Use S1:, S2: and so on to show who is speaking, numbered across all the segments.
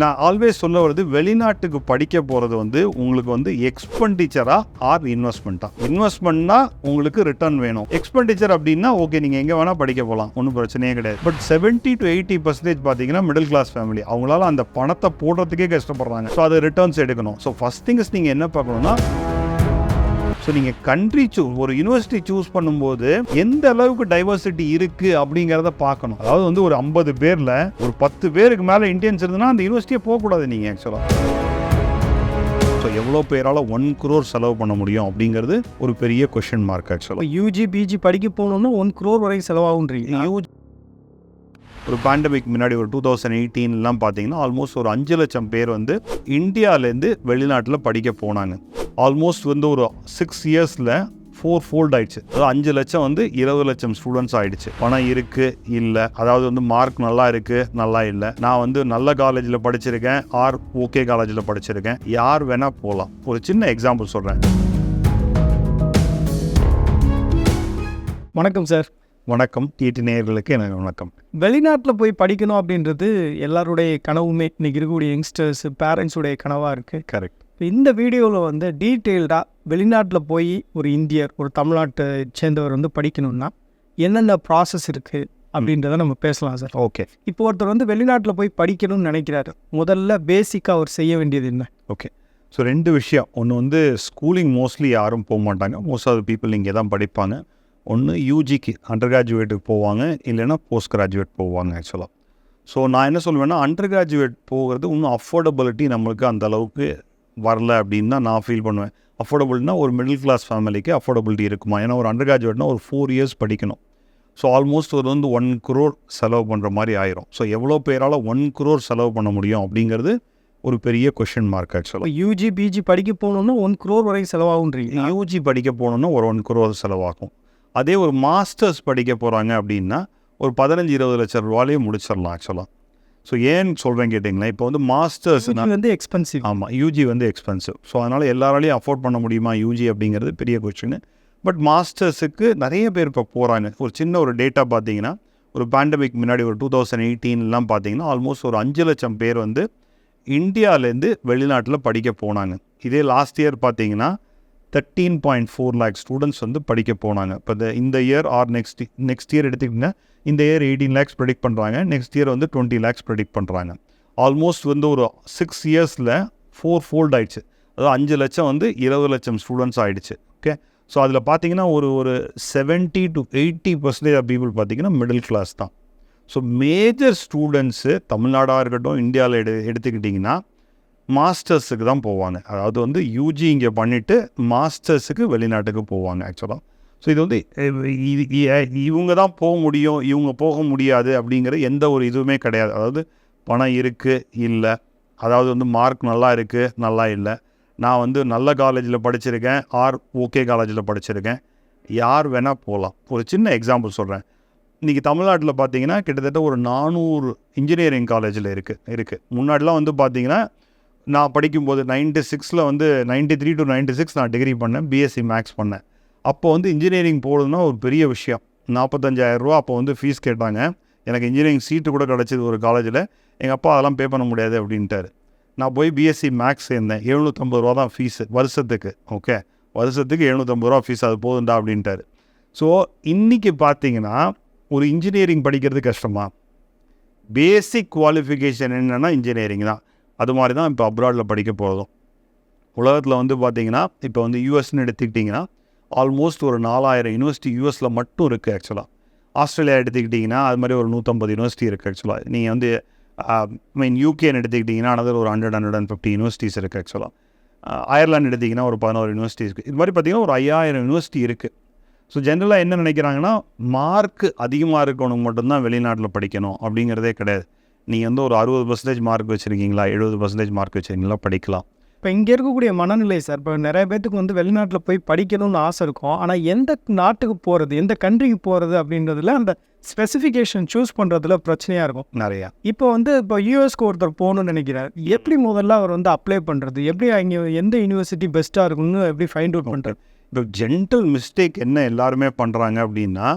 S1: நான் ஆல்வேஸ் சொல்ல வருது வெளிநாட்டுக்கு படிக்க போகிறது வந்து உங்களுக்கு வந்து எக்ஸ்பெண்டிச்சரா ஆர் இன்வெஸ்ட்மெண்ட்டா இன்வெஸ்ட்மெண்ட்னா உங்களுக்கு ரிட்டர்ன் வேணும். எக்ஸ்பெண்டிச்சர் அப்படின்னா ஓகே நீங்கள் எங்கே வேணால் படிக்க போகலாம் ஒன்றும் பிரச்சனையே கிடையாது. But seventy to eighty percentage பார்த்தீங்கன்னா மிடில் கிளாஸ் ஃபேமிலி அவங்களால அந்த பணத்தை போடுறதுக்கே கஷ்டப்படுறாங்க. ஸோ அது ரிட்டர்ன்ஸ் எடுக்கணும். ஸோ ஃபஸ்ட் திங்ஸ் நீங்கள் என்ன பார்க்கணும்னா ஸோ நீங்கள் கண்ட்ரி சூஸ் ஒரு யூனிவர்சிட்டி சூஸ் பண்ணும்போது எந்த அளவுக்கு டைவர்சிட்டி இருக்குது அப்படிங்கிறத பார்க்கணும். அதாவது வந்து ஒரு ஐம்பது பேரில் ஒரு பத்து பேருக்கு மேலே இந்தியன்ஸ் இருந்ததுன்னா அந்த யூனிவர்சிட்டியே போகக்கூடாது நீங்கள் ஆக்சுவலாக ஸோ எவ்வளோ பேரால் ஒன் குரோர் செலவு பண்ண முடியும் அப்படிங்கிறது ஒரு பெரிய கொஷின் மார்க் ஆக்சுவலாக
S2: யூஜி பிஜி படிக்க போகணும்னா ஒன் க்ரோர் வரைக்கும் செலவாகுன்றீங்க
S1: யூஜ் ஒரு பேண்டமிக் முன்னாடி ஒரு டூ தௌசண்ட் எயிட்டீன்லாம் பார்த்தீங்கன்னா ஆல்மோஸ்ட் ஒரு அஞ்சு லட்சம் பேர் வந்து இந்தியாவிலேருந்து வெளிநாட்டில் படிக்க போனாங்க. ஆல்மோஸ்ட் வந்து ஒரு சிக்ஸ் இயர்ஸில் ஃபோர் ஃபோல்ட் ஆயிடுச்சு. அதாவது அஞ்சு லட்சம் வந்து இருபது லட்சம் ஸ்டூடெண்ட்ஸ் ஆயிடுச்சு. பணம் இருக்குது இல்லை. அதாவது வந்து மார்க் நல்லா இருக்குது நல்லா இல்லை. நான் வந்து நல்ல காலேஜில் படிச்சிருக்கேன் ஆர் ஓகே காலேஜில் படிச்சிருக்கேன். யார் வேணால் போகலாம் ஒரு சின்ன எக்ஸாம்பிள் சொல்கிறேன்
S2: வணக்கம் சார்
S1: வணக்கம். டிடி நேயர்களுக்கு எனக்கு வணக்கம்.
S2: வெளிநாட்டில் போய் படிக்கணும் அப்படின்றது எல்லாருடைய கனவுமே. இன்னைக்கு இருக்கக்கூடிய யங்ஸ்டர்ஸ் பேரண்ட்ஸுடைய கனவாக இருக்குது
S1: கரெக்ட்
S2: இந்த வீடியோவில் வந்து டீட்டெயில்டாக வெளிநாட்டில் போய் ஒரு இந்தியர் ஒரு தமிழ்நாட்டை சேர்ந்தவர் வந்து படிக்கணும்னா என்னென்ன ப்ராசஸ் இருக்குது அப்படின்றத நம்ம பேசலாம் சார்.
S1: ஓகே
S2: இப்போ ஒருத்தர் வந்து வெளிநாட்டில் போய் படிக்கணும்னு நினைக்கிறாரு. முதல்ல பேசிக்காக அவர் செய்ய வேண்டியது என்ன?
S1: ஓகே ஸோ ரெண்டு விஷயம். ஒன்று வந்து ஸ்கூலிங் மோஸ்ட்லி யாரும் போக மாட்டாங்க. மோஸ்ட் ஆஃப் பீப்புள் இங்கே தான் படிப்பாங்க. ஒன்று யூஜிக்கு அண்டர் கிராஜுவேட்டுக்கு போவாங்க இல்லைன்னா போஸ்ட் கிராஜுவேட் போவாங்க ஆக்சுவலாக ஸோ நான் என்ன சொல்லுவேன்னா அண்டர் கிராஜுவேட் போகிறது இன்னும் அஃபோர்டபிலிட்டி நம்மளுக்கு அந்த அளவுக்கு வரல அப்படின்னு தான் நான் ஃபீல் பண்ணுவேன். அஃபோர்டபுள்னா ஒரு மிடில் கிளாஸ் ஃபேமிலிக்கு அஃபோர்டபிலிட்டி இருக்குமா? ஏன்னா ஒரு அண்டர் கிராஜுவேட்னா ஒரு ஃபோர் இயர்ஸ் படிக்கணும். ஸோ ஆல்மோஸ்ட் ஒரு வந்து ஒன் குரோர் செலவு பண்ணுற மாதிரி ஆயிரும். ஸோ எவ்வளோ பேரால் ஒன் குரோர் செலவு பண்ண முடியும் அப்படிங்கிறது ஒரு பெரிய கொஷின் மார்க் ஆக்சுவலாக
S2: யூஜி பிஜி படிக்க போகணும்னா ஒன் க்ரோர் வரைக்கும் செலவாகுன்றீங்க
S1: யூஜி படிக்க போகணுன்னா ஒரு ஒன் குரோர் செலவாகும். அதே ஒரு மாஸ்டர்ஸ் படிக்க போகிறாங்க அப்படின்னா ஒரு பதினஞ்சு இருபது லட்சம் ரூபாலேயே முடிச்சிடலாம் ஆக்சுவலாக ஸோ ஏன் சொல்கிறேன் கேட்டிங்களா? இப்போ வந்து மாஸ்டர்ஸ்னா
S2: இது வந்து எக்ஸ்பென்சிவ்
S1: ஆமாம் யூஜி வந்து எக்ஸ்பென்சிவ் ஸோ அதனால் எல்லாராலையும் அஃபோர்ட் பண்ண முடியுமா யூஜி அப்படிங்கிறது பெரிய கொஸ்டின் பட் மாஸ்டர்ஸுக்கு நிறைய பேர் இப்போ போகிறாங்க ஒரு சின்ன ஒரு டேட்டா பார்த்தீங்கன்னா ஒரு பேண்டமிக் முன்னாடி ஒரு டூ தௌசண்ட் எயிட்டீன்லாம் பார்த்தீங்கன்னா ஆல்மோஸ்ட் ஒரு அஞ்சு லட்சம் பேர் வந்து இந்தியாவிலேருந்து வெளிநாட்டில் படிக்க போனாங்க. இதே லாஸ்ட் இயர் பார்த்தீங்கன்னா thirteen point four lakh students வந்து படிக்க போனாங்க. இப்போ இந்த இந்த year or next next year எடுத்துக்கிட்டிங்கன்னா இந்த இயர் எயிட்டீன் லேக்ஸ் ப்ரெடிக்ட் பண்ணுறாங்க நெக்ஸ்ட் இயர் வந்து டுவெண்ட்டி லேக்ஸ் ப்ரெடிக்ட் பண்ணுறாங்க ஆல்மோஸ்ட் வந்து ஒரு சிக்ஸ் இயர்ஸில் ஃபோர் ஃபோல்ட் ஆயிடுச்சு. அதாவது அஞ்சு லட்சம் வந்து இருபது லட்சம் ஸ்டூடெண்ட்ஸ் ஆகிடுச்சு ஓகே ஸோ அதில் பார்த்தீங்கன்னா ஒரு ஒரு seventy to eighty percentage of people பார்த்தீங்கன்னா மிடில் கிளாஸ் தான். ஸோ மேஜர் ஸ்டூடெண்ட்ஸு தமிழ்நாடாக இருக்கட்டும் இந்தியாவில் எடு எடுத்துக்கிட்டிங்கன்னா மாஸ்டர்ஸுக்கு தான் போவாங்க. அதாவது வந்து யூஜி இங்கே பண்ணிவிட்டு மாஸ்டர்ஸுக்கு வெளிநாட்டுக்கு போவாங்க ஆக்சுவலாக ஸோ இது வந்து இது இவங்க தான் போக முடியும் இவங்க போக முடியாது அப்படிங்கிற எந்த ஒரு இதுவுமே கிடையாது. அதாவது பணம் இருக்குது இல்லை. அதாவது வந்து மார்க் நல்லா இருக்குது நல்லா இல்லை. நான் வந்து நல்ல காலேஜில் படிச்சிருக்கேன் ஆர் ஓகே காலேஜில் படிச்சிருக்கேன். யார் வேணால் போகலாம் ஒரு சின்ன எக்ஸாம்பிள் சொல்கிறேன் இன்றைக்கி தமிழ்நாட்டில் பார்த்தீங்கன்னா கிட்டத்தட்ட ஒரு நானூறு இன்ஜினியரிங் காலேஜில் இருக்குது இருக்குது முன்னாடிலாம் வந்து பார்த்திங்கன்னா நான் படிக்கும்போது நைன்டி சிக்ஸில் வந்து ninety three to ninety six நான் டிகிரி பண்ணேன் பிஎஸ்சி மேக்ஸ் பண்ணேன். அப்போ வந்து இன்ஜினியரிங் போகிறதுனா ஒரு பெரிய விஷயம். நாற்பத்தஞ்சாயிரரூவா அப்போ வந்து ஃபீஸ் கேட்டாங்க. எனக்கு இன்ஜினியரிங் சீட்டு கூட கிடச்சிது ஒரு காலேஜில் எங்கள் அப்பா அதெல்லாம் பே பண்ண முடியாது அப்படின்ட்டாரு. நான் போய் பிஎஸ்சி மேக்ஸ் சேர்ந்தேன். எழுநூற்றம்பது ரூபா தான் ஃபீஸு வருஷத்துக்கு. ஓகே வருஷத்துக்கு எழுநூற்றம்பது ரூபா ஃபீஸ் அது போதுண்டா அப்படின்ட்டாரு. ஸோ இன்றைக்கி பார்த்தீங்கன்னா ஒரு இன்ஜினியரிங் படிக்கிறது கஷ்டமா பேசிக் குவாலிஃபிகேஷன் என்னென்னா இன்ஜினியரிங் தான். அது மாதிரி தான் இப்போ அப்ராடில் படிக்க போகிறதும் உலகத்தில் வந்து பார்த்தீங்கன்னா இப்போ வந்து யூஎஸ்ன்னு எடுத்துக்கிட்டிங்கன்னா ஆல்மோஸ்ட் ஒரு நாலாயிரம் யூனிவர்சிட்டி யூஎஸில் மட்டும் இருக்குது ஆக்சுவலாக ஆஸ்திரேலியா எடுத்துக்கிட்டிங்கன்னா அது மாதிரி ஒரு நூற்றம்பது யூனிவர்சிட்டி இருக்குது ஆக்சுவலாக நீங்கள் வந்து மீன் யூகேன்னு எடுத்துக்கிட்டிங்கன்னா another ஒரு hundred hundred and fifty universities இருக்குது ஆக்சுவலாக அயர்லாண்ட் எடுத்திங்கன்னா ஒரு பதினோரு யூனிவர்சிட்டி இருக்குது இது மாதிரி பார்த்தீங்கன்னா ஒரு ஐயாயிரம் யூனிவர்சிட்டி இருக்குது ஸோ ஜென்ரலாக என்ன நினைக்கிறாங்கன்னா மார்க் அதிகமாக இருக்கவனுக்கு மட்டும்தான் வெளிநாட்டில் படிக்கணும் அப்படிங்கிறதே கிடையாது. நீங்கள் வந்து ஒரு அறுபது பர்சன்டேஜ் மார்க் வச்சுருக்கீங்களா? எழுபது பர்சன்டேஜ் மார்க் வச்சுருக்கீங்களா? படிக்கலாம்.
S2: இப்போ இங்கே இருக்கக்கூடிய மனநிலை சார் இப்போ நிறைய பேத்துக்கு வந்து வெளிநாட்டில் போய் படிக்கணும்னு ஆசை இருக்கும். ஆனால் எந்த நாட்டுக்கு போகிறது எந்த கண்ட்ரிக்கு போகிறது அப்படின்றதுல அந்த ஸ்பெசிஃபிகேஷன் சூஸ் பண்ணுறதுல பிரச்சனையாக இருக்கும்.
S1: நிறையா.
S2: இப்போ வந்து இப்போ யூஎஸ்க்கு ஒருத்தர் போகணும்னு நினைக்கிறார். எப்படி முதல்ல அவர் வந்து அப்ளை பண்ணுறது எப்படி அங்கே எந்த யூனிவர்சிட்டி பெஸ்ட்டாக இருக்கும்னு எப்படி ஃபைண்ட் அவுட் பண்ணுறது
S1: இப்போ ஜென்டல் மிஸ்டேக் என்ன எல்லாருமே பண்ணுறாங்க அப்படின்னா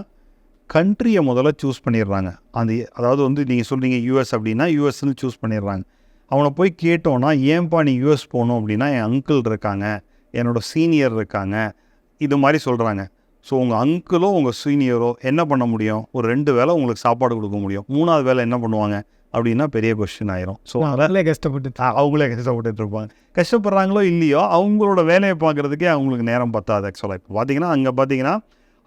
S1: கண்ட்ரியை முதல்ல சூஸ் பண்ணிடுறாங்க. அந்த அதாவது வந்து நீங்கள் சொல்கிறீங்க யூஎஸ் அப்படின்னா யூஎஸ்ன்னு சூஸ் பண்ணிடுறாங்க. அவனை போய் கேட்டோன்னா ஏன்பா நீ யூஎஸ் போகணும்? அப்படின்னா என் அங்கிள் இருக்காங்க. என்னோட சீனியர் இருக்காங்க. இது மாதிரி சொல்கிறாங்க ஸோ உங்கள் அங்கிளோ உங்கள் சீனியரோ என்ன பண்ண முடியும்? ஒரு ரெண்டு வேளை உங்களுக்கு சாப்பாடு கொடுக்க முடியும். மூணாவது வேளை என்ன பண்ணுவாங்க? அப்படின்னா பெரிய கொஸ்டின் ஆயிரும். ஸோ அதை
S2: அதில் கஷ்டப்பட்டு
S1: அவங்களே கஷ்டப்பட்டுட்டு இருப்பாங்க. கஷ்டப்படுறாங்களோ இல்லையோ அவங்களோட வேலையை பார்க்குறதுக்கே அவங்களுக்கு நேரம் பத்தாது ஆக்சுவலாக இப்போ பார்த்தீங்கன்னா அங்கே பார்த்தீங்கன்னா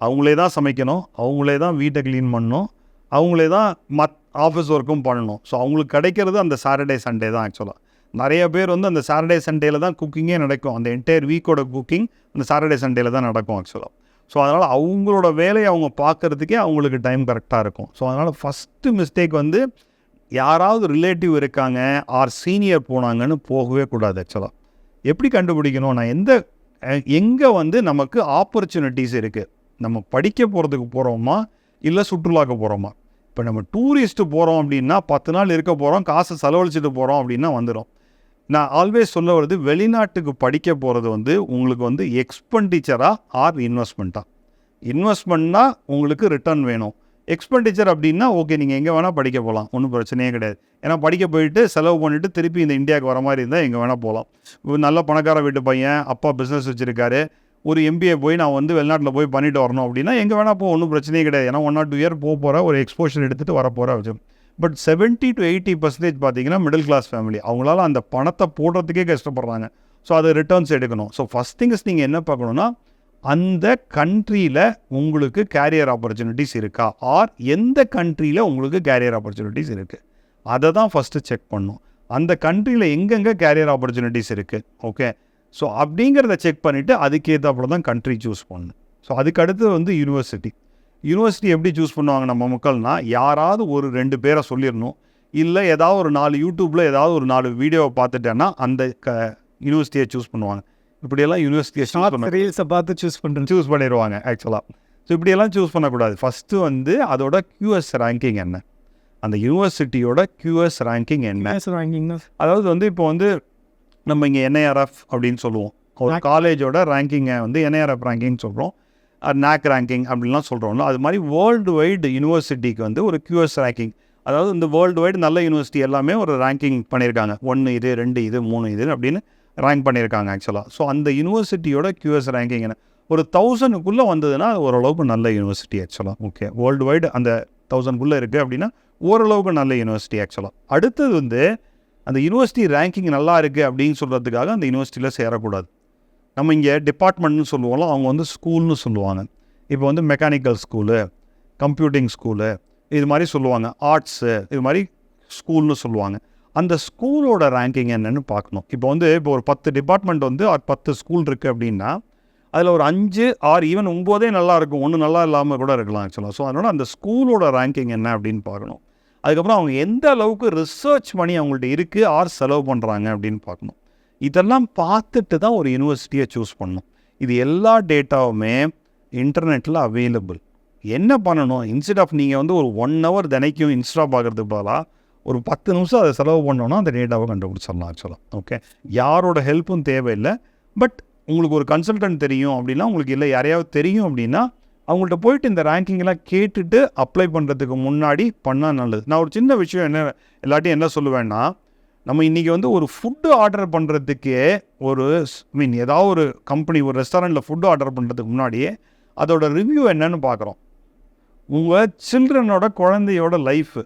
S1: அவங்களே தான் சமைக்கணும் அவங்களே தான் வீட்டை க்ளீன் பண்ணணும் அவங்களே தான் மத் ஆஃபீஸ் ஒர்க்கும் பண்ணணும். ஸோ அவங்களுக்கு கிடைக்கிறது அந்த சாட்டர்டே சண்டே தான் ஆக்சுவலாக நிறைய பேர் வந்து அந்த சாட்டர்டே சண்டேயில் தான் குக்கிங்கே நடக்கும். அந்த என்டையர் வீக்கோட குக்கிங் அந்த சாட்டர்டே சண்டேயில் தான் நடக்கும் ஆக்சுவலாக ஸோ அதனால் அவங்களோட வேலையை அவங்க பார்க்குறதுக்கே அவங்களுக்கு டைம் கரெக்டாக இருக்கும். ஸோ அதனால் ஃபஸ்ட்டு மிஸ்டேக் வந்து யாராவது ரிலேட்டிவ் இருக்காங்க ஆர் சீனியர் போனாங்கன்னு போகவே கூடாது ஆக்சுவலாக எப்படி கண்டுபிடிக்கணும்? நான் எந்த எங்கே வந்து நமக்கு ஆப்பர்ச்சுனிட்டிஸ் இருக்குது நம்ம படிக்க போகிறதுக்கு போகிறோமா இல்லை சுற்றுலாவுக்கு போகிறோமா இப்போ நம்ம டூரிஸ்ட்டு போகிறோம் அப்படின்னா பத்து நாள் இருக்க போகிறோம் காசை செலவழிச்சிட்டு போகிறோம் அப்படின்னா வந்துடும் நான் ஆல்வேஸ் சொல்ல வருது வெளிநாட்டுக்கு படிக்க போகிறது வந்து உங்களுக்கு வந்து எக்ஸ்பெண்டிச்சரா ஆர் இன்வெஸ்ட்மெண்ட்டா இன்வெஸ்ட்மெண்ட்னா உங்களுக்கு ரிட்டர்ன் வேணும். எக்ஸ்பெண்டிச்சர் அப்படின்னா ஓகே நீங்கள் எங்கே வேணால் படிக்க போகலாம் ஒன்றும் பிரச்சனையே கிடையாது. ஏன்னா படிக்க போயிட்டு செலவு பண்ணிவிட்டு திருப்பி இந்த இந்தியாவுக்கு வர மாதிரி இருந்தால் எங்கே வேணால் போகலாம் நல்ல பணக்கார வீட்டு பையன் அப்பா பிஸ்னஸ் வச்சுருக்காரு. ஒரு எம்பிஏ போய் நான் வந்து வெளிநாட்டில் போய் பண்ணிட்டு வரணும் அப்படின்னா எங்கே வேணால் போ ஒன்றும் பிரச்சனையே கிடையாது. ஏன்னா ஒன் ஆர் டூ இயர் போக போகிற ஒரு எக்ஸ்போஷர் எடுத்துகிட்டு வர போகிற வச்சு but seventy to eighty percentage பார்த்தீங்கன்னா மிடில் கிளாஸ் ஃபேமிலி அவங்களால அந்த பணத்தை போடுறதுக்கே கஷ்டப்படுறாங்க. ஸோ அது ரிட்டர்ன்ஸ் எடுக்கணும். ஸோ ஃபஸ்ட் திங்ஸ் நீங்கள் என்ன பார்க்கணுன்னா அந்த கண்ட்ரியில் உங்களுக்கு கேரியர் ஆப்பர்ச்சுனிட்டிஸ் இருக்கா? ஆர் எந்த கண்ட்ரியில் உங்களுக்கு கேரியர் ஆப்பர்ச்சுனிட்டிஸ் இருக்குது அதை தான் ஃபஸ்ட்டு செக் பண்ணும் அந்த கண்ட்ரியில் எங்கெங்கே கேரியர் ஆப்பர்ச்சுனிட்டிஸ் இருக்குது ஓகே ஸோ அப்படிங்கிறத செக் பண்ணிவிட்டு அதுக்கேற்றாப்புல தான் கண்ட்ரி சூஸ் பண்ணணும். ஸோ அதுக்கு அடுத்து வந்து யூனிவர்சிட்டி யூனிவர்சிட்டி எப்படி சூஸ் பண்ணுவாங்க நம்ம மக்கள்னா யாராவது ஒரு ரெண்டு பேரை சொல்லிடணும் இல்லை ஏதாவது ஒரு நாலு யூடியூப்பில் ஏதாவது ஒரு நாலு வீடியோவை பார்த்துட்டேன்னா அந்த க யூனிவர்சிட்டியை சூஸ் பண்ணுவாங்க. இப்படியெல்லாம் யூனிவர்சிட்டியை
S2: ரீல்ஸை பார்த்து சூஸ் பண்ணுறது
S1: சூஸ் பண்ணிடுவாங்க ஆக்சுவலாக ஸோ இப்படியெல்லாம் சூஸ் பண்ணக்கூடாது. ஃபஸ்ட்டு வந்து அதோட QS ரேங்கிங் என்ன? அந்த யூனிவர்சிட்டியோட QS ரேங்கிங் என்ன?
S2: வாங்கிங்கன்னா
S1: அதாவது வந்து இப்போ வந்து நம்ம இங்கே என்ஐஆர்எஃப் அப்படின்னு சொல்லுவோம். ஒரு காலேஜோட ரேங்கிங்கை வந்து என்ஐஆர்எஃப் ரேங்கிங் சொல்கிறோம் நாக் ரேங்கிங் அப்படின்லாம் சொல்கிறோம்ல அது மாதிரி வேர்ல்டு வைடு யூனிவர்சிட்டிக்கு வந்து ஒரு QS ரேங்கிங் அதாவது இந்த வேர்ல்டு வைடு நல்ல யூனிவர்சிட்டி எல்லாமே ஒரு ரேங்கிங் பண்ணியிருக்காங்க ஒன்று இது ரெண்டு இது மூணு இது அப்படின்னு ரேங்க் பண்ணியிருக்காங்க ஆக்சுவலாக ஸோ அந்த யூனிவர்சிட்டியோட QS ரேங்கிங் என்ன? ஒரு தௌசண்ட்குள்ளே வந்ததுன்னா ஓரளவுக்கு நல்ல யூனிவர்சிட்டி ஆக்சுவலாக ஓகே வேர்ல்டு வைடு அந்த தௌசண்ட்குள்ளே இருக்குது அப்படின்னா ஓரளவுக்கு நல்ல யூனிவர்சிட்டி ஆக்சுவலாக அடுத்தது வந்து அந்த யூனிவர்சிட்டி ரேங்கிங் நல்லா இருக்குது அப்படின்னு சொல்கிறதுக்காக அந்த யூனிவர்சிட்டியில் சேரக்கூடாது. நம்ம இங்கே டிபார்ட்மெண்ட்னு சொல்லுவோம்ல அவங்க வந்து ஸ்கூல்னு சொல்லுவாங்க. இப்போ வந்து மெக்கானிக்கல் ஸ்கூலு கம்ப்யூட்டிங் ஸ்கூலு இது மாதிரி சொல்லுவாங்க. ஆர்ட்ஸு இது மாதிரி ஸ்கூல்னு சொல்லுவாங்க. அந்த ஸ்கூலோட ரேங்கிங் என்னன்னு பார்க்கணும். இப்போ வந்து இப்போ ஒரு பத்து டிபார்ட்மெண்ட் வந்து பத்து ஸ்கூல் இருக்குது அப்படின்னா அதில் ஒரு அஞ்சு ஆறு ஈவன் ஒம்போதே நல்லா இருக்கும். ஒன்று நல்லா இல்லாமல் கூட இருக்கலாம் ஆக்சுவலாக ஸோ அதனால் அந்த ஸ்கூலோட ரேங்கிங் என்ன அப்படின்னு பார்க்கணும். அதுக்கப்புறம் அவங்க எந்த அளவுக்கு ரிசர்ச் மணி அவங்கள்ட்ட இருக்குது ஆர் செலவு பண்ணுறாங்க அப்படின்னு பார்க்கணும். இதெல்லாம் பார்த்துட்டு தான் ஒரு யூனிவர்சிட்டியை சூஸ் பண்ணணும். இது எல்லா டேட்டாவுமே இன்டர்நெட்டில் அவைலபிள் என்ன பண்ணணும்? இன்ஸ்டெட் ஆஃப் நீங்கள் வந்து ஒரு ஒன் ஹவர் தினைக்கும் இன்ஸ்டா பார்க்குறதுக்கு பதிலாக ஒரு பத்து நிமிஷம் அதை செலவு பண்ணோன்னா அந்த டேட்டாவை கண்டுபிடிச்சிடலாம் ஆக்சுவலாக ஓகே யாரோட ஹெல்ப்பும் தேவையில்லை. பட் உங்களுக்கு ஒரு கன்சல்டன்ட் தெரியும் அப்படின்னா உங்களுக்கு இல்லை யாரையாவது தெரியும் அப்படின்னா அவங்கள்ட்ட போயிட்டு இந்த ரேங்கிங்லாம் கேட்டுட்டு அப்ளை பண்ணுறதுக்கு முன்னாடி பண்ணால் நல்லது. நான் ஒரு சின்ன விஷயம் என்ன எல்லாட்டையும் என்ன சொல்லுவேன்னா நம்ம இன்றைக்கி வந்து ஒரு ஃபுட்டு ஆர்டர் பண்ணுறதுக்கே ஒரு மீன் ஏதாவது ஒரு கம்பெனி ஒரு ரெஸ்டாரண்ட்டில் ஃபுட்டு ஆர்டர் பண்ணுறதுக்கு முன்னாடியே அதோட ரிவ்யூ என்னன்னு பார்க்குறோம் உங்கள் சில்ட்ரனோட குழந்தையோட லைஃபு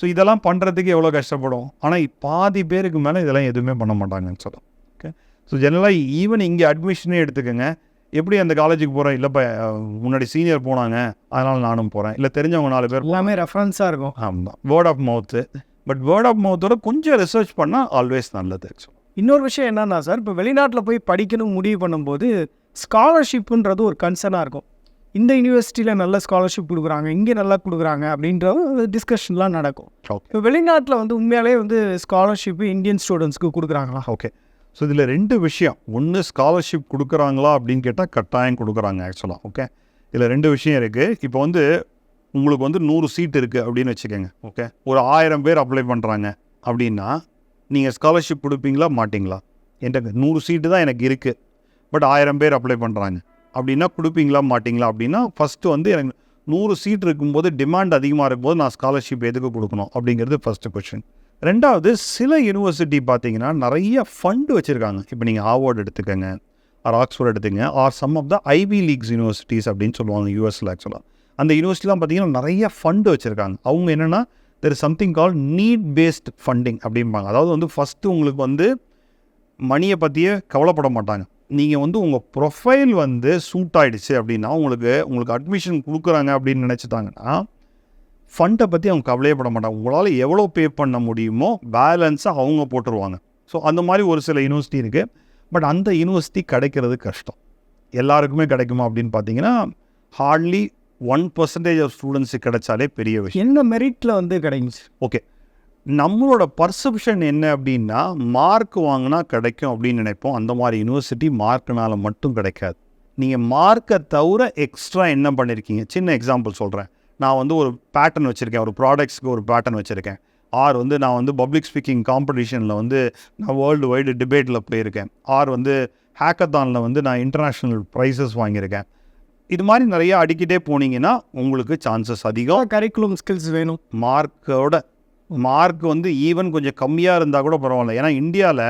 S1: ஸோ இதெல்லாம் பண்ணுறதுக்கு எவ்வளோ கஷ்டப்படும்? ஆனால் பாதி பேருக்கு மேலே இதெல்லாம் எதுவுமே பண்ண மாட்டாங்கன்னு சொல்லும் ஓகே ஸோ ஜெனரலாக ஈவன் இங்கே அட்மிஷனே எடுத்துக்கோங்க. எப்படி அந்த காலேஜுக்கு போகிறேன் இல்லைப்பா முன்னாடி சீனியர் போனாங்க. அதனால் நானும் போகிறேன் இல்லை தெரிஞ்சவங்க நாலு பேர்
S2: எல்லாமே ரெஃபரன்ஸாக இருக்கும்.
S1: ஆமாம் word of mouth but word of மவுத்தோட கொஞ்சம் ரிசர்ச் பண்ணால் ஆல்வேஸ் நல்லது.
S2: இன்னொரு விஷயம் என்னன்னா சார் இப்போ வெளிநாட்டில் போய் படிக்கணும் முடிவு பண்ணும்போது ஸ்காலர்ஷிப்புன்றது ஒரு கன்சர்னாக இருக்கும். இந்த யூனிவர்சிட்டியில் நல்ல ஸ்காலர்ஷிப் கொடுக்குறாங்க இங்கே நல்லா கொடுக்குறாங்க அப்படின்ற டிஸ்கஷன்லாம் நடக்கும். இப்போ வெளிநாட்டில் வந்து உண்மையாலே வந்து ஸ்காலர்ஷிப்பு இந்தியன் ஸ்டூடெண்ட்ஸ்க்கு கொடுக்குறாங்களா?
S1: ஓகே ஸோ இதில் ரெண்டு விஷயம். ஒன்று ஸ்காலர்ஷிப் கொடுக்குறாங்களா அப்படின்னு கேட்டால் கட்டாயம் கொடுக்குறாங்க ஆக்சுவலாக ஓகே இதில் ரெண்டு விஷயம் இருக்குது இப்போ வந்து உங்களுக்கு வந்து நூறு சீட் இருக்குது அப்படின்னு வச்சுக்கோங்க. ஓகே ஒரு ஆயிரம் பேர் அப்ளை பண்ணுறாங்க அப்படின்னா நீங்கள் ஸ்காலர்ஷிப் கொடுப்பீங்களா மாட்டிங்களா? என்கிட்ட நூறு சீட்டு தான் எனக்கு இருக்குது பட் ஆயிரம் பேர் அப்ளை பண்ணுறாங்க அப்படின்னா கொடுப்பீங்களா மாட்டிங்களா அப்படின்னா ஃபஸ்ட்டு வந்து எனக்கு நூறு சீட் இருக்கும்போது டிமாண்ட் அதிகமாக இருக்கும்போது நான் ஸ்காலர்ஷிப் எதுக்கு கொடுக்கணும் அப்படிங்கிறது ஃபஸ்ட்டு கொஷின் ரெண்டாவது சில யூனிவர்சிட்டி பார்த்தீங்கன்னா நிறைய ஃபண்டு வச்சுருக்காங்க. இப்போ நீங்கள் ஹார்வர்ட் எடுத்துக்கோங்க ஆர் ஆக்ஸ்ஃபோர்ட் எடுத்துங்க or some of the Ivy leagues universities அப்படின்னு சொல்லுவாங்க யூஎஸில் ஆக்சுவலாக அந்த யூனிவர்சிட்டிலாம் பார்த்தீங்கன்னா நிறைய ஃபண்டு வச்சுருக்காங்க. அவங்க என்னென்னா there is something call need based funding அப்படிம்பாங்க. அதாவது வந்து ஃபஸ்ட்டு உங்களுக்கு வந்து மணியை பற்றியே கவலைப்பட மாட்டாங்க. நீங்கள் வந்து உங்கள் ப்ரொஃபைல் வந்து சூட் ஆகிடுச்சு அப்படின்னா உங்களுக்கு உங்களுக்கு அட்மிஷன் கொடுக்குறாங்க அப்படின்னு நினச்சிட்டாங்கன்னா ஃபண்டை பற்றி அவங்க கவலையே பட மாட்டாங்க உங்களால் எவ்வளோ பே பண்ண முடியுமோ பேலன்ஸை அவங்க போட்டுருவாங்க. ஸோ அந்த மாதிரி ஒரு சில யூனிவர்சிட்டி இருக்குது பட் அந்த யூனிவர்சிட்டி கிடைக்கிறது கஷ்டம். எல்லாருக்குமே கிடைக்குமா அப்படின்னு பார்த்தீங்கன்னா ஹார்ட்லி ஒன் பர்சன்டேஜ் ஆஃப் ஸ்டூடெண்ட்ஸுக்கு கிடைச்சாலே பெரிய விஷயம்.
S2: என்ன மெரிட்டில் வந்து கிடைக்குச்சு
S1: ஓகே நம்மளோட பர்செப்ஷன் என்ன அப்படின்னா மார்க் வாங்கினா கிடைக்கும் அப்படின்னு நினைப்போம். அந்த மாதிரி யூனிவர்சிட்டி மார்க்குனால மட்டும் கிடைக்காது. நீங்கள் மார்க்கை தவிர எக்ஸ்ட்ரா என்ன பண்ணியிருக்கீங்க சின்ன எக்ஸாம்பிள் சொல்கிறேன் நான் வந்து ஒரு பேட்டர்ன் வச்சுருக்கேன். ஒரு ப்ராடக்ட்ஸ்க்கு ஒரு பேட்டர்ன் வச்சுருக்கேன். ஆர் வந்து நான் வந்து பப்ளிக் ஸ்பீக்கிங் காம்படிஷனில் வந்து நான் வேர்ல்டு வைடு டிபேட்டில் போயிருக்கேன். ஆர் வந்து ஹேக்கத்தானில் வந்து நான் இன்டர்நேஷ்னல் ப்ரைஸஸ் வாங்கியிருக்கேன். இது மாதிரி நிறைய அடிக்கிட்டே போனீங்கன்னா உங்களுக்கு சான்சஸ் அதிகம்.
S2: கரிக்குலம் ஸ்கில்ஸ் வேணும்.
S1: மார்க்கோட மார்க் வந்து ஈவன் கொஞ்சம் கம்மியாக இருந்தால் கூட பரவாயில்ல. ஏன்னா இந்தியாவில்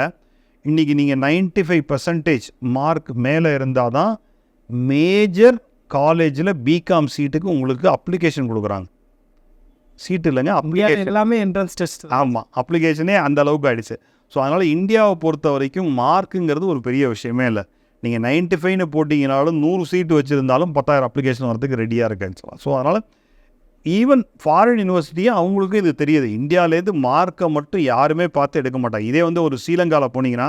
S1: இன்றைக்கி நீங்கள் 95% ஃபைவ் பர்சன்டேஜ் மார்க் மேலே இருந்தால் தான் மேஜர் காலேஜில் பிகாம் சீட்டுக்கு உங்களுக்கு அப்ளிகேஷன் கொடுக்குறாங்க. சீட்டு இல்லைங்க அப்ளிகேஷன்
S2: எல்லாமே என்ட்ரன்ஸ் டெஸ்ட்
S1: ஆமாம் அப்ளிகேஷனே அந்த அளவுக்கு ஆயிடுச்சு. ஸோ அதனால் இந்தியாவை பொறுத்த வரைக்கும் மார்க்குங்கிறது ஒரு பெரிய விஷயமே இல்லை. நீங்கள் 95 ஃபைவ்னு போட்டிங்கனாலும் நூறு சீட்டு வச்சுருந்தாலும் பத்தாயிரம் அப்ளிகேஷன் வரதுக்கு ரெடியாக இருக்குன்னு சொல்லலாம். ஸோ அதனால் ஈவன் ஃபாரின் யூனிவர்சிட்டியும் அவங்களுக்கும் இது தெரியுது. இந்தியாவிலேருந்து மார்க்கை மட்டும் யாருமே பார்த்து எடுக்க மாட்டாங்க. இதே வந்து ஒரு ஸ்ரீலங்காவில் போனீங்கன்னா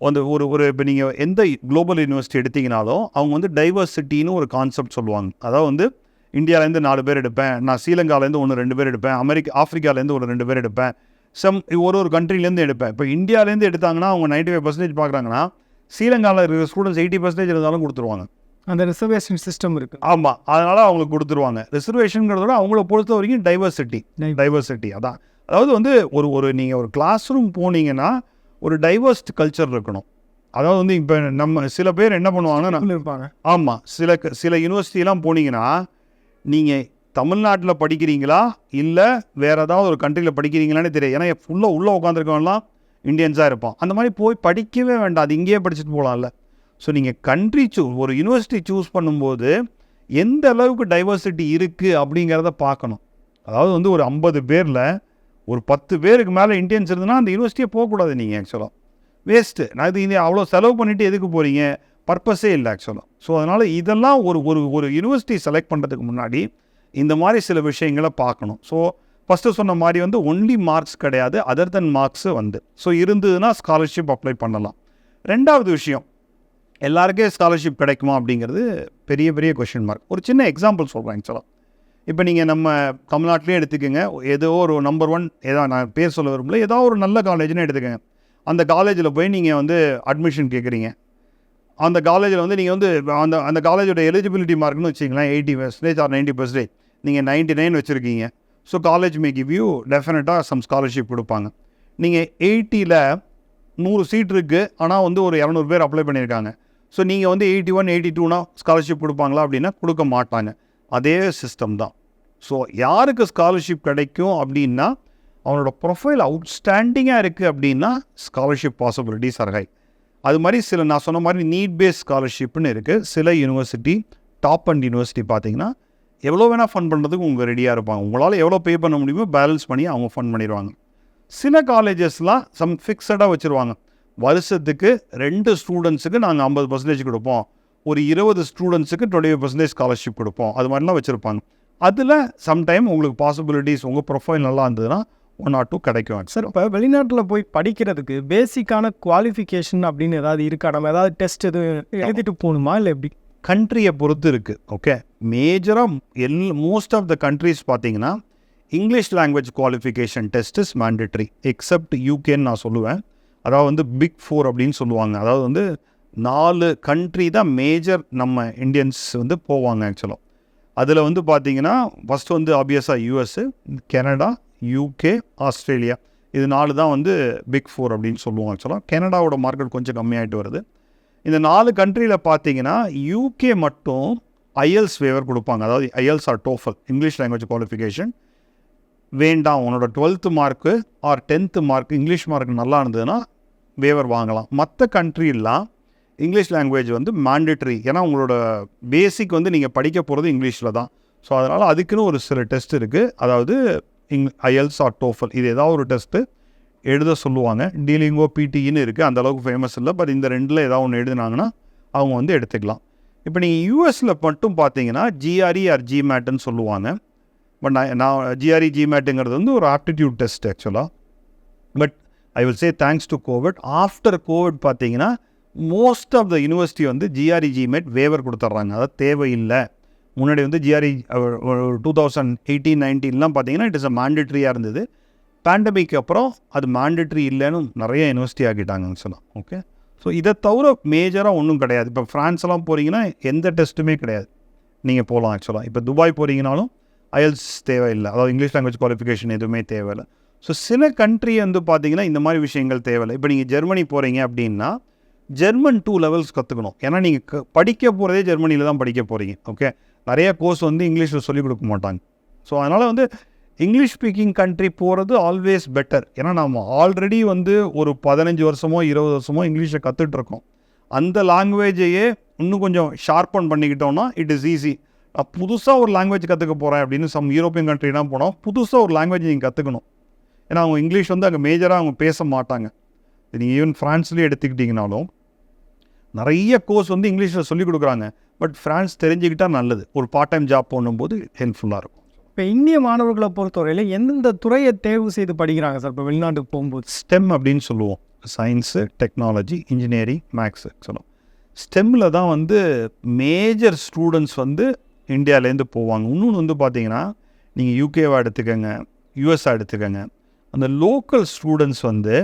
S1: அந்த ஒரு ஒரு இப்போ நீங்கள் எந்த குளோபல் யூனிவர்சிட்டி எடுத்தீங்கனாலும் அவங்க வந்து டைவர்சிட்டின்னு ஒரு கான்செப்ட் சொல்லுவாங்க. அதாவது வந்து இந்தியாவிலேருந்து நாலு பேர் எடுப்பேன் நான் ஸ்ரீலங்காலேருந்து ஒன்று ரெண்டு பேர் எடுப்பேன் அமெரிக்கா ஆஃப்ரிக்காலேருந்து ஒரு ரெண்டு பேர் எடுப்பேன். சம் ஒரு ஒரு கண்ட்ரிலேருந்து எடுப்பேன். இப்போ இந்தியாவிலேருந்து எடுத்தாங்கன்னா அவங்க 95% ஃபைவ் பர்சன்டேஜ் பார்க்குறாங்கன்னா ஸ்ரீலங்காவில் இருக்கிற ஸ்டூடெண்ட்ஸ் எயிட்டி பர்சன்டேஜ் இருந்தாலும் கொடுத்துருவாங்க.
S2: அந்த ரிசர்வேஷன் சிஸ்டம் இருக்கு.
S1: ஆமாம் அதனால் அவங்களுக்கு கொடுத்துருவாங்க. ரிசர்வேஷனுங்கிறத விட அவங்கள பொறுத்த வரைக்கும் டைவர்சிட்டி டைவர்சிட்டி அதான். அதாவது வந்து ஒரு ஒரு நீங்கள் ஒரு கிளாஸ் ரூம் போனீங்கன்னா ஒரு டைவர்ஸ்ட் கல்ச்சர் இருக்கணும். அதாவது வந்து இப்போ நம்ம சில பேர் என்ன பண்ணுவாங்கன்னா
S2: இருப்பாங்க.
S1: ஆமாம் சில சில யூனிவர்சிட்டிலாம் போனீங்கன்னா நீங்கள் தமிழ்நாட்டில் படிக்கிறீங்களா? இல்லை வேறு ஏதாவது ஒரு கண்ட்ரியில் படிக்கிறீங்களான்னு தெரியாது. ஏன்னா ஃபுல்லாக உள்ளே உட்காந்துருக்கவங்களாம் இந்தியன்ஸாக இருப்பான். அந்த மாதிரி போய் படிக்கவே வேண்டாம். அது இங்கேயே படிச்சுட்டு போகலாம்ல ஸோ நீங்கள் கண்ட்ரி சூ ஒரு யூனிவர்சிட்டி சூஸ் பண்ணும்போது எந்த அளவுக்கு டைவர்சிட்டி இருக்குது அப்படிங்கிறத பார்க்கணும். அதாவது வந்து ஒரு ஐம்பது பேரில் ஒரு பத்து பேருக்கு மேலே இண்டியன்ஸ் இருந்ததுன்னா அந்த யூனிவர்சிட்டியே போகக்கூடாது நீங்கள் ஆக்சுவலாக வேஸ்ட்டு நான் இது இங்கே அவ்வளோ செலவு பண்ணிவிட்டு எதுக்கு போகிறீங்க பர்பஸே இல்லை ஆக்சுவலாக ஸோ அதனால் இதெல்லாம் ஒரு ஒரு ஒரு யூனிவர்சிட்டி செலக்ட் பண்ணுறதுக்கு முன்னாடி இந்த மாதிரி சில விஷயங்களை பார்க்கணும். ஸோ ஃபஸ்ட்டு சொன்ன மாதிரி வந்து ஒன்லி மார்க்ஸ் கிடையாது அதர் தென் மார்க்ஸு வந்து. ஸோ இருந்ததுன்னா ஸ்காலர்ஷிப் அப்ளை பண்ணலாம். ரெண்டாவது விஷயம் எல்லாருக்கே ஸ்காலர்ஷிப் கிடைக்குமா அப்படிங்கிறது பெரிய பெரிய கொஷின் மார்க் ஒரு சின்ன எக்ஸாம்பிள் சொல்கிறேன் ஆக்சுவலாக இப்போ நீங்கள் நம்ம தமிழ்நாட்டிலே எடுத்துக்கோங்க. ஏதோ ஒரு நம்பர் ஒன் ஏதோ நான் பேர் சொல்ல விரும்பல ஏதோ ஒரு நல்ல காலேஜ்னு எடுத்துக்கோங்க. அந்த காலேஜில் போய் நீங்கள் வந்து அட்மிஷன் கேட்குறீங்க அந்த காலேஜில் வந்து நீங்கள் வந்து அந்த அந்த காலேஜோட எலிஜிபிலிட்டி மார்க்னு வச்சிங்களேன் eighty percentage or ninety percentage நீங்கள் நைன்ட்டி நைன் வச்சுருக்கீங்க. So college may give you டெஃபினட்டாக சம் ஸ்காலர்ஷிப் கொடுப்பாங்க. நீங்கள் எயிட்டியில் நூறு சீட் இருக்குது ஆனால் வந்து ஒரு இரநூறு பேர் அப்ளை பண்ணியிருக்காங்க ஸோ நீங்கள் வந்து எயிட்டி ஒன் எயிட்டி டூனா ஸ்காலர்ஷிப் கொடுப்பாங்களா அப்படின்னா கொடுக்க மாட்டாங்க. அதே சிஸ்டம் தான். ஸோ யாருக்கு ஸ்காலர்ஷிப் கிடைக்கும் அப்படின்னா அவனோட ப்ரொஃபைல் அவுட்ஸ்டாண்டிங்காக இருக்குது அப்படின்னா ஸ்காலர்ஷிப் பாசிபிலிட்டிஸ் are அது மாதிரி சில நான் சொன்ன மாதிரி நீட் பேஸ் ஸ்காலர்ஷிப்னு இருக்குது சில யூனிவர்சிட்டி டாப் அண்ட் யூனிவர்சிட்டி பார்த்தீங்கன்னா எவ்வளோ வேணால் ஃபண்ட் பண்ணுறதுக்கு உங்கள் ரெடியாக இருப்பாங்க. உங்களால் எவ்வளோ பே பண்ண முடியுமோ பேலன்ஸ் பண்ணி அவங்க ஃபண்ட் பண்ணிடுவாங்க. சில காலேஜஸ்லாம் சம் ஃபிக்ஸடாக வச்சுருவாங்க. வருஷத்துக்கு ரெண்டு ஸ்டூடெண்ட்ஸுக்கு நாங்கள் ஐம்பது பர்சன்டேஜ் கொடுப்போம். ஒரு இருபது ஸ்டூடெண்ட்ஸுக்கு டுவெண்ட்டி ஃபைவ் பர்சன்டேஜ் ஸ்காலர்ஷிப் கொடுப்போம். அது மாதிரிலாம் வச்சுருப்பாங்க. அதில் சம்டைம் உங்களுக்கு பாசிபிலிட்டிஸ் உங்கள் ப்ரொஃபைல் நல்லா இருந்ததுன்னா ஒன் ஆர் டூ கிடைக்கும்
S2: சார் இப்போ வெளிநாட்டில் போய் படிக்கிறதுக்கு பேசிக்கான குவாலிஃபிகேஷன் அப்படின்னு ஏதாவது இருக்கா? நம்ம ஏதாவது டெஸ்ட் எதுவும் எழுதிட்டு போகணுமா இல்லை எப்படி?
S1: கண்ட்ரியை பொறுத்து இருக்குது ஓகே மேஜராக almost of the countries பார்த்தீங்கன்னா English language qualification test is mandatory except யூகேன்னு நான் சொல்லுவேன். அதாவது வந்து பிக் ஃபோர் அப்படின்னு சொல்லுவாங்க. அதாவது வந்து நாலு கண்ட்ரி தான் மேஜர் நம்ம இந்தியன்ஸ் வந்து போவாங்க ஆக்சுவலாக அதில் வந்து பார்த்தீங்கன்னா ஃபஸ்ட்டு வந்து ஆப்வியஸாக யூஎஸ்ஸு கனடா யூகே ஆஸ்திரேலியா. இது நாலு தான் வந்து பிக் ஃபோர் அப்படின்னு சொல்லுவோம் ஆக்சுவலாக கனடாவோட மார்க்கெட் கொஞ்சம் கம்மியாகிட்டு வருது. இந்த நாலு கண்ட்ரியில் பார்த்தீங்கன்னா யூகே மட்டும் ஐஎல்ஸ் வேவர் கொடுப்பாங்க. அதாவது IELTS or TOEFL English language qualification வேண்டாம் உன்னோட twelfth marks or tenth mark English mark நல்லா இருந்ததுன்னா வேவர் வாங்கலாம். மற்ற கண்ட்ரிலாம் இங்கிலீஷ் லாங்குவேஜ் வந்து மேண்டட்ரி ஏன்னா உங்களோட பேசிக் வந்து நீங்கள் படிக்க போகிறது இங்கிலீஷில் தான். ஸோ அதனால் அதுக்குன்னு ஒரு சில டெஸ்ட் இருக்குது அதாவது இங் ஐஎல்ஸ் ஆர் டோஃபல் இது ஏதாவது ஒரு டெஸ்ட்டு எழுத சொல்லுவாங்க. டீலிங்கோ பிடின்னு இருக்குது அந்தளவுக்கு ஃபேமஸ் இல்லை. பட் இந்த ரெண்டில் ஏதாவது ஒன்று எழுதுனாங்கன்னா அவங்க வந்து எடுத்துக்கலாம். இப்போ நீங்கள் யூஎஸில் மட்டும் பார்த்தீங்கன்னா ஜிஆர்இ ஆர் ஜிமேட்டுன்னு சொல்லுவாங்க. பட் நான் நான் ஜிஆர்இ ஜிமேட்டுங்கிறது வந்து ஒரு ஆப்டிடியூட் டெஸ்ட் ஆக்சுவலாக but I will say thanks to Covid after Covid பார்த்தீங்கன்னா மோஸ்ட் ஆஃப் த யூனிவர்சிட்டி வந்து ஜிஆர்இஜி மேட் வேவர் கொடுத்துட்றாங்க அதாவது தேவையில்லை. முன்னாடி வந்து ஜிஆர்இ டூ தௌசண்ட் எயிட்டீன் நைன்டீன்லாம் பார்த்தீங்கன்னா இட் இஸ் அ மேண்டட்ரியாக இருந்தது. பேண்டமிக் அப்புறம் அது மேண்டட்ரி இல்லைன்னு நிறைய யூனிவர்சிட்டி ஆக்கிட்டாங்க ஆக்சுவலாக ஓகே ஸோ இதை தவிர மேஜராக ஒன்றும் கிடையாது. இப்போ ஃப்ரான்ஸ்லாம் போகிறீங்கன்னா எந்த டெஸ்ட்டுமே கிடையாது. நீங்கள் போகலாம் ஆக்சுவலாக இப்போ துபாய் போகிறீங்கனாலும் அயல்ஸ் தேவையில்லை. அதாவது இங்கிலீஷ் லாங்குவேஜ் குவாலிஃபிகேஷன் எதுவுமே தேவையில்லை. ஸோ சில கண்ட்ரி வந்து பார்த்தீங்கன்னா இந்த மாதிரி விஷயங்கள் தேவையில்லை. இப்போ நீங்கள் ஜெர்மனி போகிறீங்க அப்படின்னா ஜெர்மன் டூ லெவல்ஸ் கற்றுக்கணும் ஏன்னா நீங்கள் படிக்க போகிறதே ஜெர்மனியில் தான் படிக்க போகிறீங்க ஓகே நிறைய கோர்ஸ் வந்து இங்கிலீஷில் சொல்லிக் கொடுக்க மாட்டாங்க. ஸோ அதனால் வந்து இங்கிலீஷ் ஸ்பீக்கிங் கண்ட்ரி போகிறது ஆல்வேஸ் பெட்டர் ஏன்னா நம்ம ஆல்ரெடி வந்து ஒரு பதினஞ்சு வருஷமோ இருபது வருஷமோ இங்கிலீஷை கற்றுட்ருக்கோம் அந்த லாங்குவேஜையே இன்னும் கொஞ்சம் ஷார்ப்பன் பண்ணிக்கிட்டோம்னா இட் இஸ் ஈஸி நான் புதுசாக ஒரு லாங்குவேஜ் கற்றுக்க போகிறேன் அப்படின்னு சம் யூரோப்பியன் கண்ட்ரிலாம் போனோம் புதுசாக ஒரு லாங்குவேஜ் நீங்கள் கற்றுக்கணும் ஏன்னா அவங்க இங்கிலீஷ் வந்து அங்கே மேஜராக அவங்க பேச மாட்டாங்க. நீங்கள் ஈவன் ஃப்ரான்ஸ்லேயே எடுத்துக்கிட்டிங்கனாலும் நிறைய கோர்ஸ் வந்து இங்கிலீஷில் சொல்லிக் கொடுக்குறாங்க. பட் ஃப்ரான்ஸ் தெரிஞ்சுக்கிட்டால் நல்லது. ஒரு பார்ட் டைம் ஜாப் பண்ணும்போது ஹெல்ப்ஃபுல்லாக இருக்கும்.
S2: இப்போ இந்திய மாணவர்களை பொறுத்தவரையில் எந்தெந்த துறையை தேர்வு செய்து படிக்கிறாங்க சார் இப்போ வெளிநாட்டுக்கு போகும்போது.
S1: ஸ்டெம் அப்படின்னு சொல்லுவோம். சயின்ஸு டெக்னாலஜி இன்ஜினியரிங் மேக்ஸு சொல்லுவோம். ஸ்டெம்மில் தான் வந்து மேஜர் ஸ்டூடெண்ட்ஸ் வந்து இந்தியாவிலேருந்து போவாங்க. இன்னொன்று வந்து பார்த்தீங்கன்னா நீங்கள் யூகேவா எடுத்துக்கோங்க யூஎஸ்ஆ எடுத்துக்கோங்க. அந்த லோக்கல் ஸ்டூடெண்ட்ஸ் வந்து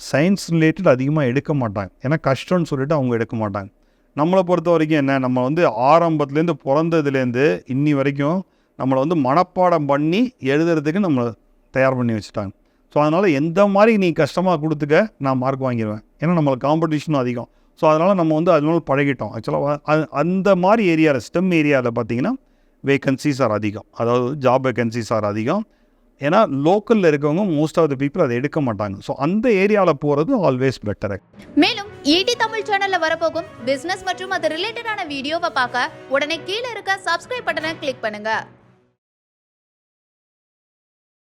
S1: சயின்ஸ் ரிலேட்டட் அதிகமாக எடுக்க மாட்டாங்க. ஏன்னா கஷ்டம்னு சொல்லிட்டு அவங்க எடுக்க மாட்டாங்க. நம்மளை பொறுத்த வரைக்கும் என்ன நம்ம வந்து ஆரம்பத்துலேருந்து பிறந்ததுலேருந்து இன்னி வரைக்கும் நம்மளை வந்து மனப்பாடம் பண்ணி எழுதுறதுக்கு நம்மளை தயார் பண்ணி வச்சுட்டாங்க. ஸோ அதனால் எந்த மாதிரி நீ கஷ்டமாக கொடுத்துக்க நான் மார்க் வாங்கிடுவேன் ஏன்னா நம்மளுக்கு காம்படிஷனும் அதிகம். ஸோ அதனால் நம்ம வந்து அதனால பழகிட்டோம். ஆக்சுவலாக அந்த மாதிரி ஏரியாவில் ஸ்டெம் ஏரியாவில் பார்த்தீங்கன்னா வேகன்சிஸ் ஆர் அதிகம். அதாவது ஜாப் வேகன்சிஸ் ஆர் அதிகம். ஏன்னா லோக்கலில் இருக்கவங்க மோஸ்ட் ஆஃப் த பீப்புள் அதை எடுக்க மாட்டாங்க. ஸோ அந்த ஏரியாவில் போகிறது ஆல்வேஸ் பெட்டர்
S3: மேலும் ஈடி தமிழ் சேனலில் வரப்போகும் பிஸ்னஸ் மற்றும் அது ரிலேட்டடான வீடியோவை பார்க்க உடனே கீழே இருக்க சப்ஸ்கிரைப் பட்டனை கிளிக் பண்ணுங்கள்